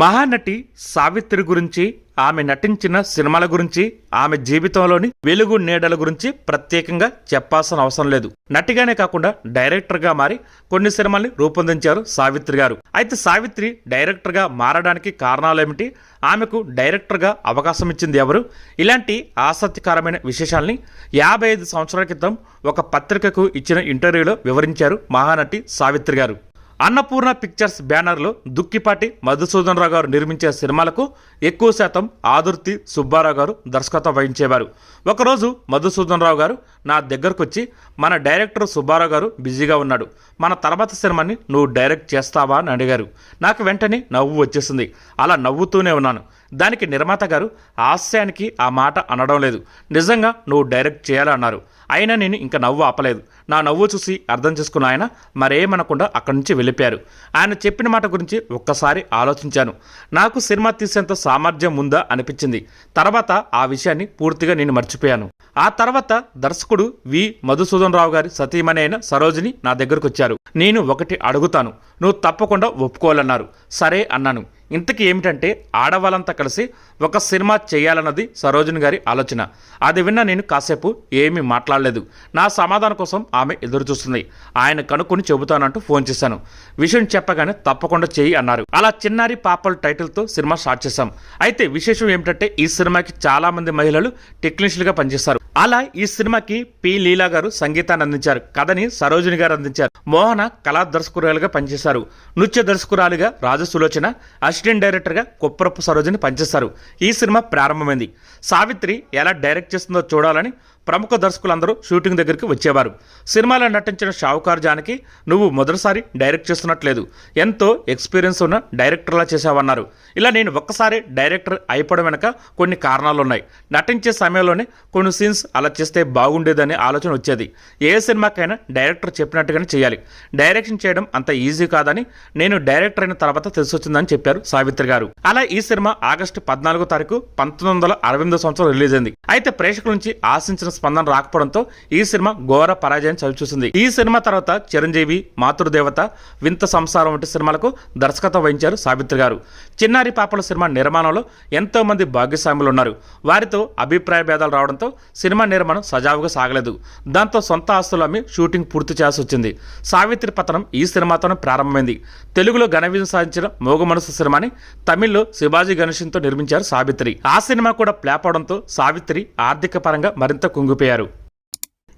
మహానటి సావిత్రి గురించి ఆమె నటించిన సినిమాల గురించి ఆమె జీవితంలోని వెలుగు నీడల గురించి ప్రత్యేకంగా చెప్పాల్సిన అవసరం లేదు. నటిగానే కాకుండా డైరెక్టర్గా మారి కొన్ని సినిమాల్ని రూపొందించారు సావిత్రి గారు. అయితే సావిత్రి డైరెక్టర్గా మారడానికి కారణాలేమిటి? ఆమెకు డైరెక్టర్గా అవకాశం ఇచ్చింది ఎవరు? ఇలాంటి ఆసక్తికరమైన విశేషాల్ని యాభై ఐదు సంవత్సరాల క్రితం ఒక పత్రికకు ఇచ్చిన ఇంటర్వ్యూలో వివరించారు మహానటి సావిత్రి గారు. అన్నపూర్ణ పిక్చర్స్ బ్యానర్లో దుక్కిపాటి మధుసూదన్ రావు గారు నిర్మించే సినిమాలకు ఎక్కువ శాతం ఆదుర్తి సుబ్బారావు గారు దర్శకత్వం వహించేవారు. ఒకరోజు మధుసూదన్ రావు గారు నా దగ్గరకు వచ్చి మన డైరెక్టర్ సుబ్బారావు గారు బిజీగా ఉన్నాడు. మన తర్వాత సినిమాని నువ్వు డైరెక్ట్ చేస్తావా అని అడిగారు. నాకు వెంటనే నవ్వు వచ్చేసింది. అలా నవ్వుతూనే ఉన్నాను. దానికి నిర్మాత గారు హాస్యానికి ఆ మాట అనడం లేదు. నిజంగా నువ్వు డైరెక్ట్ చేయాలన్నారు. అయినా నేను ఇంకా నవ్వు ఆపలేదు. నా నవ్వు చూసి అర్థం చేసుకున్న ఆయన మరేమనకుండా అక్కడి నుంచి వెళ్ళిపోయారు. ఆయన చెప్పిన మాట గురించి ఒక్కసారి ఆలోచించాను. నాకు సినిమా తీసేంత సామర్థ్యం ఉందా అనిపించింది. తర్వాత ఆ విషయాన్ని పూర్తిగా నేను మర్చిపోయాను. ఆ తర్వాత దర్శకుడు వి. మధుసూదన్ రావు గారి సతీమణి అయిన సరోజిని నా దగ్గరకు వచ్చారు. నేను ఒకటి అడుగుతాను. నువ్వు తప్పకుండా ఒప్పుకోవాలన్నారు. సరే అన్నాను. ఇంతకీ ఏమిటంటే ఆడవాళ్ళంతా కలిసి ఒక సినిమా చేయాలన్నది సరోజన్ గారి ఆలోచన. అది విన్న నేను కాసేపు ఏమీ మాట్లాడలేదు. నా సమాధానం కోసం ఆమె ఎదురు చూస్తుంది ఆయన కనుక్కొని చెబుతానంటూ ఫోన్ చేశాను. విషయం చెప్పగానే తప్పకుండా చేయి అన్నారు. అలా చిన్నారి పాపల్ టైటిల్తో సినిమా స్టార్ట్ చేశాం. అయితే విశేషం ఏమిటంటే ఈ సినిమాకి చాలా మంది మహిళలు టెక్నీషియన్గా పనిచేస్తారు. అలా ఈ సినిమాకి పి. లీలా గారు సంగీతాన్ని అందించారు. కథని సరోజిని గారు అందించారు. మోహన కళా దర్శకురాలుగా పనిచేశారు. నృత్య దర్శకురాలుగా రాజసులోచన అసిస్టెంట్ డైరెక్టర్గా కుప్పరపు సరోజిని పనిచేశారు. ఈ సినిమా ప్రారంభమైంది. సావిత్రి ఎలా డైరెక్ట్ చేస్తుందో చూడాలని ప్రముఖ దర్శకులందరూ షూటింగ్ దగ్గరికి వచ్చేవారు. సినిమాలో నటించిన షావుకార్ జానకి నువ్వు మొదటిసారి డైరెక్ట్ చేస్తున్నట్లేదు. ఎంతో ఎక్స్పీరియన్స్ ఉన్న డైరెక్టర్లా చేశావన్నారు. ఇలా నేను ఒక్కసారి డైరెక్టర్ అయిపోవడం వెనక కొన్ని కారణాలు ఉన్నాయి నటించే సమయంలోనే కొన్ని సీన్స్ అలా చేస్తే బాగుండేదనే ఆలోచన వచ్చేది. ఏ సినిమాకైనా డైరెక్టర్ చెప్పినట్టుగానే చేయాలి. డైరెక్షన్ చేయడం అంత ఈజీ కాదని నేను డైరెక్టర్ అయిన తర్వాత తెలిసొచ్చిందని చెప్పారు సావిత్రి గారు. అలా ఈ సినిమా ఆగస్టు పద్నాలుగో తారీఖు పంతొమ్మిది వందల అరవై సంవత్సరం రిలీజ్ అయింది అయితే ప్రేక్షకుల నుంచి ఆశించిన స్పందన రాకపోవడంతో ఈ సినిమా ఘోర పరాజయం చవిచూసింది. ఈ సినిమా తర్వాత చిరంజీవి మాతృదేవత వింత సంసారం వంటి సినిమాలకు దర్శకత్వం వహించారు సావిత్రి గారు. చిన్నారి పాపల సినిమా నిర్మాణంలో ఎంతో మంది భాగ్యస్వాములు ఉన్నారు. వారితో అభిప్రాయ భేదాలు రావడంతో సినిమా నిర్మాణం సజావుగా సాగలేదు. దాంతో సొంత ఆస్తులు అమ్మి షూటింగ్ పూర్తి చేయాల్సి వచ్చింది. సావిత్రి పతనం ఈ సినిమాతోనే ప్రారంభమైంది. తెలుగులో ఘన విజయం సాధించిన మోగ మనసు సినిమాని తమిళ్ళో శివాజీ గణేషన్తో నిర్మించారు సావిత్రి. ఆ సినిమా కూడా ఫ్లాప్ అవడంతో సావిత్రి ఆర్థిక పరంగా మరింత కుంగిపోయారు.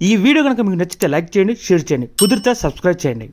ఈ వీడియో కనుక మీకు నచ్చితే లైక్ చేయండి షేర్ చేయండి కుదిరితే సబ్స్క్రైబ్ చేయండి.